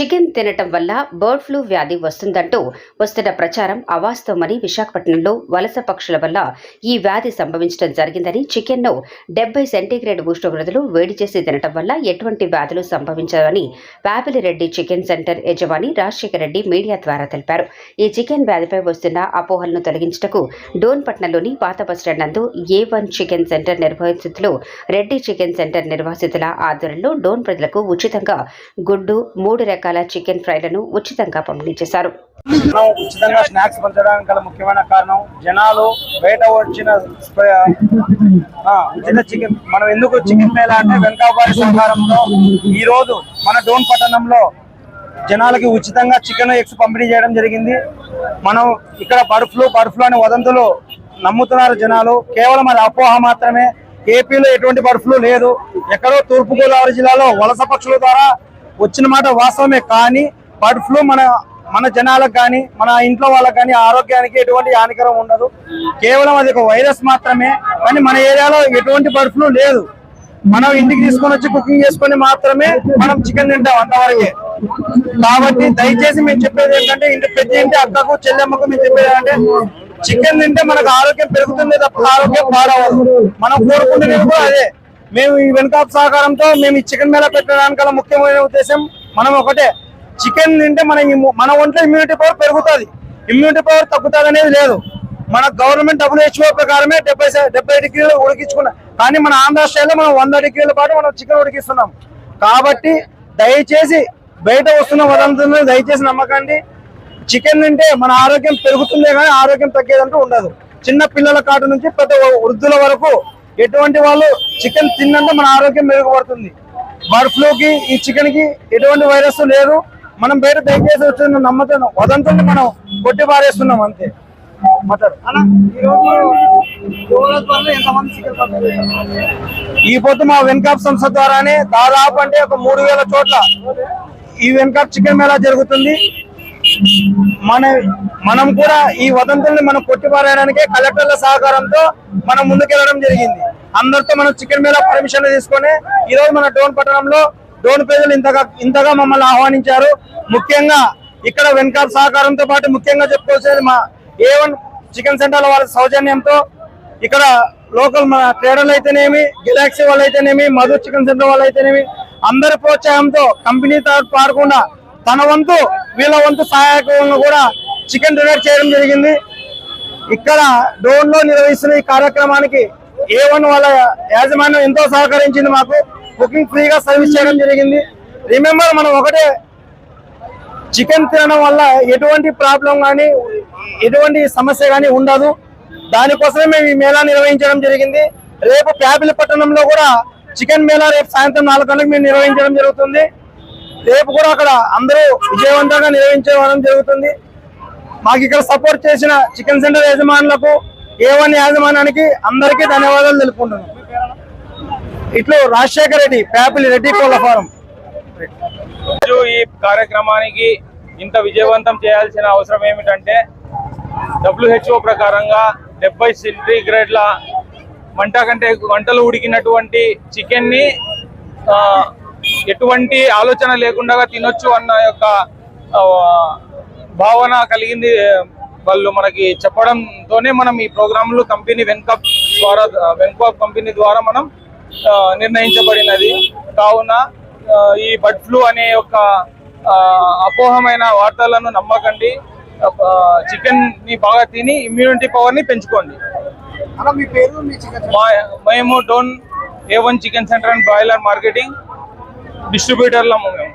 Chicken తినటం వల్ల bird flu వ్యాధి వస్తుందంటూ వస్తున్న ప్రచారం అవాస్తవమని విశాఖపట్నంలో వలస పక్షుల వల్ల ఈ వ్యాధి సంభవించడం జరిగిందని చికెన్ను డెబ్బై సెంటీగ్రేడ్ ఉష్ణోగ్రతలు వేడి చేసి తినటం వల్ల ఎటువంటి వ్యాధులు సంభవించవని వేపిలిరెడ్డి చికెన్ సెంటర్ యజమాని రాజశేఖర రెడ్డి మీడియా ద్వారా తెలిపారు. ఈ చికెన్ వ్యాధిపై వస్తున్న అపోహలను తొలగించటకు డోన్పట్నంలోని పాత బస్టాండ్ నందు ఏ వన్ చికెన్ సెంటర్ నిర్వాసితులు రెడ్డి చికెన్ సెంటర్ నిర్వాసితుల ఆధ్వర్యంలో డోన్ ప్రజలకు ఉచితంగా గుడ్డు మూడు రకాల చికెన్ ఫ్రైలను ఉచితంగా పంపిణీ చేశారు ఉచితంగా స్నాక్స్ పంచడానికి గల ముఖ్యమైన కారణం జనాలు బయట వచ్చిన ఉచిత చికెన్. మనం ఎందుకు చికెన్ మేళ అంటే వెంకాబారి సహకారంలో ఈ రోజు మన డోన్ పట్టణంలో జనాలకి ఉచితంగా చికెన్ ఎగ్స్ పంపిణీ చేయడం జరిగింది. మనం ఇక్కడ బర్డ్ ఫ్లూ బర్డ్ ఫ్లూ అనే వదంతులు నమ్ముతున్నారు జనాలు. కేవలం అది అపోహ మాత్రమే. ఏపీలో ఎటువంటి బర్డ్ ఫ్లూ లేదు. ఎక్కడో తూర్పుగోదావరి జిల్లాలో వలస పక్షుల ద్వారా వచ్చిన మాట వాస్తవమే కానీ బర్డ్ ఫ్లూ మన మన జనాలకు కానీ మన ఇంట్లో వాళ్ళకి కానీ ఆరోగ్యానికి ఎటువంటి హానికరం ఉండదు. కేవలం అది ఒక వైరస్ మాత్రమే కానీ మన ఏరియాలో ఎటువంటి బర్డ్ ఫ్లూ లేదు. మనం ఇంటికి తీసుకొని వచ్చి కుకింగ్ చేసుకొని మాత్రమే మనం చికెన్ తింటాం అంతవరకే. కాబట్టి దయచేసి మేము చెప్పేది ఏంటంటే ఇంటి ప్రతి ఇంటి అక్కకు చెల్లెమ్మకు మేము చెప్పేది ఏంటంటే చికెన్ తింటే మనకు ఆరోగ్యం పెరుగుతుంది తప్ప ఆరోగ్యం పాడవదు. మనం కోరుకునేది కూడా అదే. మేము ఈ వెనుకాపు సహకారంతో మేము ఈ చికెన్ మేళ పెట్టడానికి ముఖ్యమైన ఉద్దేశం మనం ఒకటే. చికెన్ తింటే మన మన ఒంట్లో ఇమ్యూనిటీ పవర్ పెరుగుతుంది. ఇమ్యూనిటీ పవర్ తగ్గుతుంది అనేది లేదు. మన గవర్నమెంట్ డబ్ల్యూహెచ్ఓ ప్రకారమే డెబ్బై డెబ్బై డిగ్రీలు ఉడికించుకున్నాం కానీ మన ఆంధ్ర స్టైల్లో మనం వంద డిగ్రీల పాటు మనం చికెన్ ఉడికిస్తున్నాం. కాబట్టి దయచేసి బయట వస్తున్న వదంతులను దయచేసి నమ్మకండి. చికెన్ తింటే మన ఆరోగ్యం పెరుగుతుందే కానీ ఆరోగ్యం తగ్గేదంటూ ఉండదు. చిన్న పిల్లల కాటు నుంచి పెద్ద వృద్ధుల వరకు ఎటువంటి వాళ్ళు చికెన్ తిన్నంత మన ఆరోగ్యం మెరుగుపడుతుంది. బర్డ్ ఫ్లూకి ఈ చికెన్కి ఎటువంటి వైరస్ లేదు. మనం బయట దయచేసి వచ్చిన నమ్మకం వదంతుల్ని మనం కొట్టి పారేస్తున్నాం అంతే. ఈ పొద్దు మా వెన్కాప్ సంస్థ ద్వారానే దాదాపు అంటే ఒక మూడు వేల చోట్ల ఈ వెన్కాప్ చికెన్ మేళా జరుగుతుంది. మన మనం కూడా ఈ వదంతుల్ని మనం కొట్టిపారేయడానికే కలెక్టర్ల సహకారంతో మనం ముందుకెళ్ళడం జరిగింది. అందరితో మనం చికెన్ మీద పర్మిషన్ తీసుకొని ఈరోజు మన డోన్ పట్టణంలో డోన్ ప్రజలు ఇంతగా ఇంతగా మమ్మల్ని ఆహ్వానించారు. ముఖ్యంగా ఇక్కడ వెనకాల సహకారంతో పాటు ముఖ్యంగా చెప్పుకోవాల్సింది మా ఏ వన్ చికెన్ సెంటర్ల వాళ్ళ సౌజన్యంతో ఇక్కడ లోకల్ మన ట్రేడర్లు అయితేనేమి గెలాక్సీ వాళ్ళు అయితేనేమి మధు చికెన్ సెంటర్ వాళ్ళు అయితేనేమి అందరి ప్రోత్సాహంతో కంపెనీ తరఫు పాడకుండా తన వంతు వీళ్ళ వంతు సహాయకంగా కూడా చికెన్ డొనేట్ చేయడం జరిగింది. ఇక్కడ డోన్లో నిర్వహిస్తున్న ఈ కార్యక్రమానికి ఏ వన్ వాళ్ళ యాజమాన్యం ఎంతో సహకరించింది మాకు. కుకింగ్ ఫ్రీగా సర్వీస్ చేయడం జరిగింది. రిమెంబర్ మనం ఒకటే చికెన్ తినడం వల్ల ఎటువంటి ప్రాబ్లం కానీ ఎటువంటి సమస్య కానీ ఉండదు. దానికోసమే మేము ఈ మేళా నిర్వహించడం జరిగింది. రేపు ప్యాపిలి పట్టణంలో కూడా చికెన్ మేళా రేపు సాయంత్రం నాలుగు గంటలకు మేము నిర్వహించడం జరుగుతుంది. రేపు కూడా అక్కడ అందరూ విజయవంతంగా నిర్వహించడం జరుగుతుంది. మాకు ఇక్కడ సపోర్ట్ చేసిన చికెన్ సెంటర్ యజమానులకు ఏవన్ యాజమానానికి అందరికీ ధన్యవాదాలు తెలుపుకుంటున్నాను ఇట్లు రాజశేఖర రెడ్డి ప్యాపిలి రెడ్డి కోళ్ళ ఫారం. రోజు ఈ కార్యక్రమానికి ఇంత విజయవంతం చేయాల్సిన అవసరం ఏమిటంటే డబ్ల్యూహెచ్ఓ ప్రకారంగా డెబ్బై సెంటీగ్రేడ్ల మంట కంటే వంటలు ఉడికినటువంటి చికెన్ని ఎటువంటి ఆలోచన లేకుండా తినొచ్చు అన్న యొక్క భావన కలిగింది వాళ్ళు మనకి చెప్పడంతోనే మనం ఈ ప్రోగ్రాంలు కంపెనీ వెన్కప్ ద్వారా వెన్కప్ కంపెనీ ద్వారా మనం నిర్ణయించబడినది. కావున ఈ బర్డ్ ఫ్లూ అనే యొక్క అపోహమైన వార్తలను నమ్మకండి. చికెన్ని బాగా తిని ఇమ్యూనిటీ పవర్ని పెంచుకోండి. మేము Dhone A one chicken center and boiler marketing. డిస్ట్రిబ్యూటర్లము మేము.